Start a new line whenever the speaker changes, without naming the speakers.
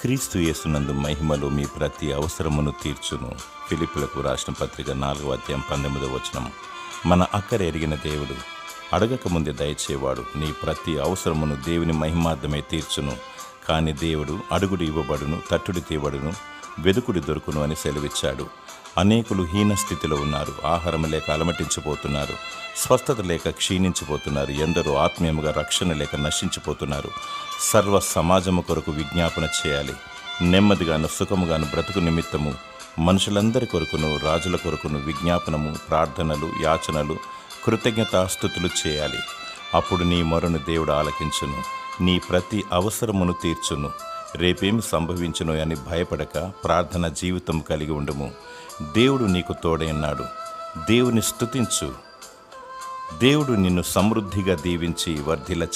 క్రీస్తు యేసునందు మహిమలో మీ ప్రతి అవసరమును తీర్చును. ఫిలిపులకు రాసిన పత్రిక నాలుగవ అధ్యాయం పంతొమ్మిదవ వచనం. మన అక్కర ఎరిగిన దేవుడు అడగక ముందే దయచేవాడు నీ ప్రతి అవసరమును దేవుని మహిమార్థమే తీర్చును. కానీ దేవుడు అడుగుడు ఇవ్వబడును తట్టుడు తీవడును వెదుకుడు దొరుకును అని సెలవిచ్చాడు. అనేకులు హీన స్థితిలో ఉన్నారు. ఆహారం లేక అలమటించిపోతున్నారు. స్వస్థత లేక క్షీణించిపోతున్నారు. ఎందరో ఆత్మీయముగా రక్షణ లేక నశించిపోతున్నారు. సర్వ సమాజము కొరకు విజ్ఞాపన చేయాలి. నెమ్మదిగాను సుఖముగాను బ్రతుకు నిమిత్తము మనుషులందరి కొరకును రాజుల కొరకును విజ్ఞాపనము ప్రార్థనలు యాచనలు కృతజ్ఞతాస్థుతులు చేయాలి. అప్పుడు నీ మొరను దేవుడు ఆలకించును. నీ ప్రతి అవసరమును తీర్చును. రేపేమి సంభవించును అని భయపడక ప్రార్థన జీవితం కలిగి ఉండము. దేవుడు నీకు తోడైనాడు దేవుని స్తుతించు. దేవుడు నిన్ను సమృద్ధిగా దీవించి వర్ధిల్ల